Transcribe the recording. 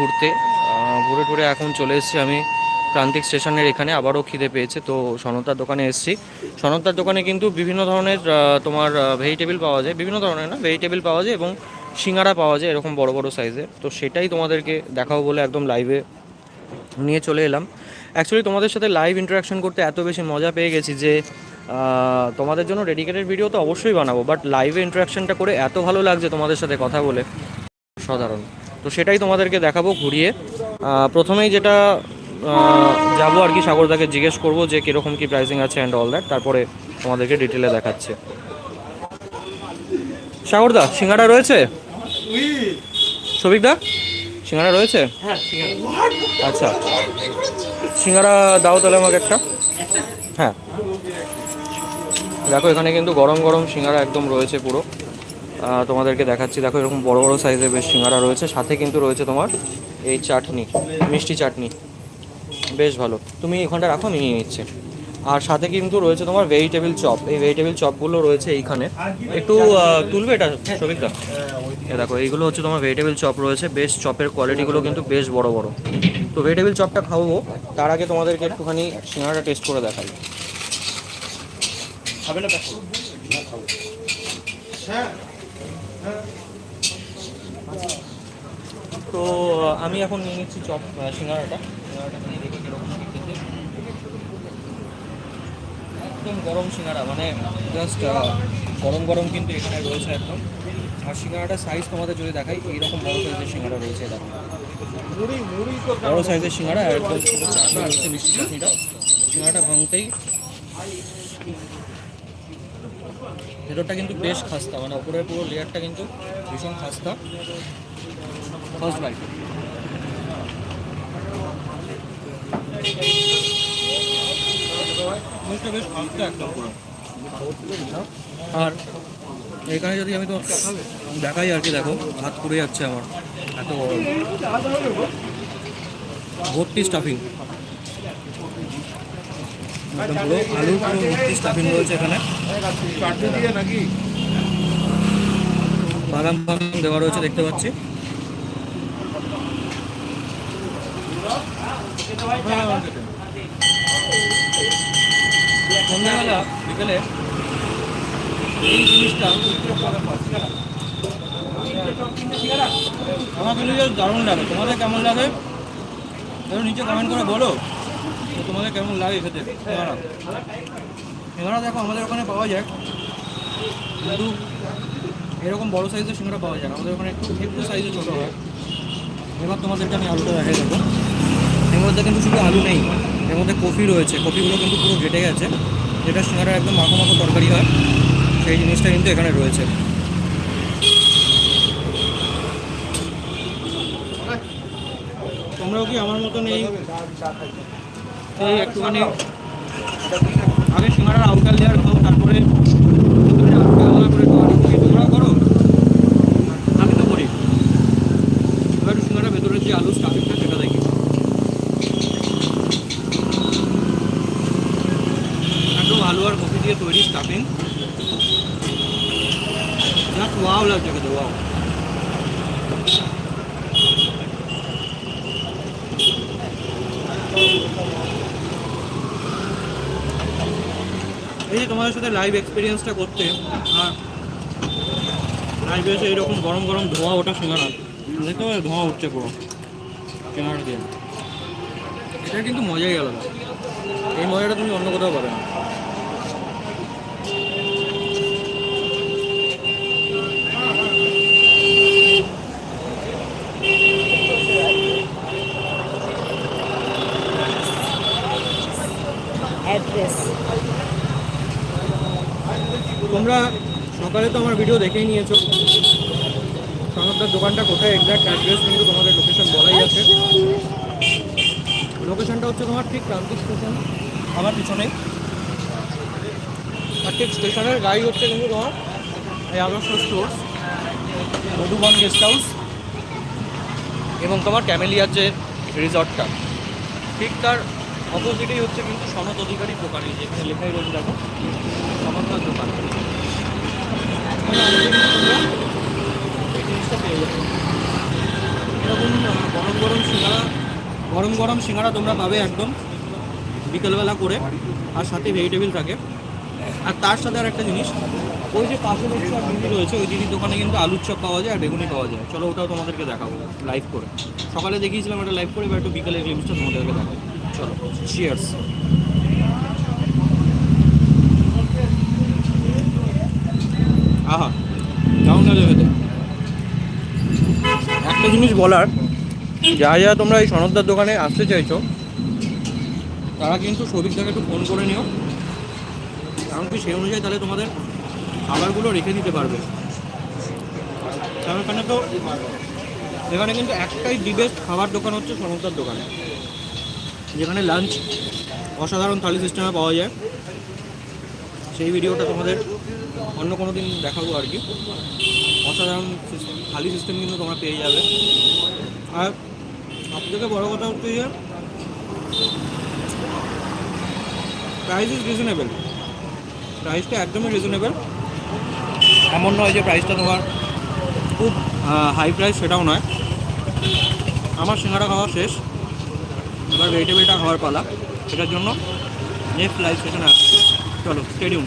ঘুরতে। ঘুরে ঘুরে এখন চলে এসেছি আমি প্রান্তিক স্টেশনের এখানে, আবারও খিদে পেয়েছে, তো সনতার দোকানে এসেছি। সনতার দোকানে কিন্তু বিভিন্ন ধরনের তোমার ভেজিটেবিল পাওয়া যায়, বিভিন্ন ধরনের না ভেজিটেবিল পাওয়া যায় এবং সিঙ্গারা পাওয়া যায় এরকম বড় বড় সাইজের তো সেটাই তোমাদেরকে দেখাবো বলে একদম লাইভে নিয়ে চলে এলাম। অ্যাকচুয়ালি তোমাদের সাথে লাইভ ইন্টারাকশন করতে এত বেশি মজা পেয়ে গেছি যে তোমাদের জন্য ডেডিকেটেড ভিডিও তো অবশ্যই বানাবো বাট লাইভে ইন্টারাকশনটা করে এত ভালো লাগছে তোমাদের সাথে কথা বলে। সাধারণ। তো সেটাই তোমাদেরকে দেখাবো ঘুরিয়ে। প্রথমেই যেটা যাব আর কি সাগরদাকে জিজ্ঞেস করব যে কীরকম কী প্রাইসিং আছে অ্যান্ড অল দ্যাট তারপরে তোমাদেরকে ডিটেলে দেখাচ্ছে। সাগরদা সিঙ্গারা রয়েছে? সবিকদা সিঙ্গারা রয়েছে? আচ্ছা সিঙ্গারা দাও তাহলে আমাকে একটা। হ্যাঁ। দেখো এখানে কিন্তু গরম গরম সিঙ্গারা একদম রয়েছে পুরো। তোমাদেরকে দেখাচ্ছি। দেখো এরকম বড় বড় সাইজের বেশ সিঙ্গারা রয়েছে। সাথে কিন্তু রয়েছে তোমার এই চাটনি মিষ্টি চাটনি। বেশ ভালো। তুমি এখানটা রাখো আমি নিয়ে নিচ্ছি। আর সাথে কিন্তু রয়েছে তোমার ভেজিটেবিল চপ এই ভেজিটেবিল চপগুলো রয়েছে এইখানে। একটু তুলবে এটা সবিকদা এ দেখো এইগুলো হচ্ছে তোমার ভেজিটেবিল চপ রয়েছে। বেশ চপের কোয়ালিটিগুলো কিন্তু বেশ বড় বড়। তো ভেজিটেবিল চপটা খাব। তার আগে তোমাদেরকে একটুখানি সিঙ্গারাটা টেস্ট করে দেখাই। তো আমি এখন নিয়ে নিচ্ছি চপ সিঙ্গারাটা। সিঙ্গারাটা নিয়ে দেখি কীরকম কি খেতে। একদম গরম সিঙ্গারা মানে জাস্ট গরম গরম কিন্তু এখানে রয়েছে একদম। আর সিঙ্গারাটার সাইজ তোমাদের যদি দেখাই এইরকম বড় সাইজের সিঙ্গারা রয়েছে দেখো। বড় সাইজের সিঙ্গারা আর একদম রয়েছে মিষ্টি চাটনিটা। সিঙ্গারাটা ভাঙতেই ভেতরটা কিন্তু বেশ খাস্তা মানে ওপরের পুরো লেয়ারটা কিন্তু ভীষণ খাস্তা। ফার্স্ট বাইট বেশ একদম আর এখানে যদি আমি তো দেখাই আর কি, দেখো, হাত পুড়ে যাচ্ছে আমার, এত ভর্তি স্টাফিং একদম এখানে। বাদাম বাদাম দেওয়া রয়েছে দেখতে পাচ্ছি। সন্ধ্যাবেলা, বিকেলে এই জিনিসটা জাস্ট দারুণ লাগে। তোমাদের কেমন লাগে? নিচে কমেন্ট করে বলো। যে তোমাদের কেমন লাগে খেতে? সিঙ্গারা সিঙ্গারা দেখো, আমাদের ওখানে পাওয়া যায়। কিন্তু এরকম বড় সাইজের সিঙ্গারা পাওয়া যায় আমাদের ওখানে একটু একটু সাইজে ছোটো হয়। এবার তোমাদেরকে আমি আলুটা দেখাই দেবো এর মধ্যে কিন্তু শুধু আলু নেই, এর মধ্যে কফি রয়েছে। কফিগুলো কিন্তু পুরো ঘেটে গেছে। যেটা সিঙ্গারা একদম মাখো মাখো তরকারি হয়, সেই জিনিসটা কিন্তু এখানে রয়েছে। তোমরাও কি আমার মতন এই এই একটুখানি আগে সিঙ্গারার আউটার দেওয়ার খাও তারপরে আর কফি দিয়ে তৈরি স্টাফিং জাস্ট ওয়াও লাগছে খেতে ওয়াও এই যে তোমাদের সাথে লাইভ এক্সপিরিয়েন্সটা করতে, আর লাইভে এসে এরকম গরম গরম ধোয়া ওঠা সিঙ্গারা দেখতে পাবে ধোঁয়া উঠছে পুরো সিঙ্গারা দিয়ে। এটা কিন্তু মজাই আলাদা। এই মজাটা তুমি অন্য কোথাও পাবে না। তোমরা সকালে তো আমার ভিডিও দেখেই নিয়েছো। সনকদার দোকানটা কোথায়? এক্সাক্ট অ্যাড্রেস কিন্তু তোমাদের লোকেশন বলাই আছে। লোকেশনটা হচ্ছে তোমার ঠিক ক্রান্তিক স্টেশন। আমার পিছনে আর ঠিক স্টেশনের গাড়ি হচ্ছে কিন্তু তোমার এই আদর্শ স্টোর্স, মধুবন গেস্ট হাউস এবং তোমার ক্যামেলিয়ার যে রিসর্টটা। ঠিক তার অপোজিটেই হচ্ছে কিন্তু সনদ অধিকারী দোকান, এই যেখানে লেখাই রয়েছে দেখো। সনদার দোকান। জিনিসটা পেয়ে যাবে এরকম গরম গরম সিঙ্গারা গরম গরম সিঙ্গারা তোমরা পাবে একদম বিকেলবেলা করে, আর সাথে ভেজিটেবিল থাকে। আর তার সাথে আর একটা জিনিস, ওই যে পাশে দেখছি আর দিদি রয়েছে, ওই দিদির দোকানে কিন্তু আলুর চপ পাওয়া যায় আর বেগুনি পাওয়া যায়। চলো ওটাও তোমাদেরকে দেখাবো লাইভ করে। সকালে দেখিয়েছিলাম একটা লাইভ করে বা একটু বিকেলের গ্লিমসটা তোমাদেরকে দেখাবো। চলো চিয়ার্স আহা দারুণ লাগে খেতে একটা জিনিস বলার, যা যা তোমরা এই সনদদার দোকানে আসতে চাইছো, তারা কিন্তু সবিকদাকে একটু ফোন করে নিও। কারণ কি সেই অনুযায়ী তাহলে তোমাদের খাবারগুলো রেখে দিতে পারবে। কারণ এখানে তো, এখানে কিন্তু একটাই দি খাবার দোকান হচ্ছে সনদদার দোকানে। যেখানে লাঞ্চ অসাধারণ থালি সিস্টেমে পাওয়া যায়। সেই ভিডিওটা তোমাদের অন্য কোনো দিন দেখাবো আর কি। অসাধারণ থালি সিস্টেম কিন্তু তোমরা পেয়ে যাবে। আর সব থেকে বড়ো কথা হচ্ছে যে প্রাইস ইজ রিজনেবল প্রাইসটা একদমই রিজনেবল এমন নয় যে প্রাইসটা তোমার খুব হাই প্রাইস সেটাও নয়। আমার সিঙ্গারা খাওয়া শেষ। এবার ভেজিটেবলটা হওয়ার পালা। সেটার জন্য নেক্সট লাইভ সেশনে আসছে। চলো স্টেডিয়াম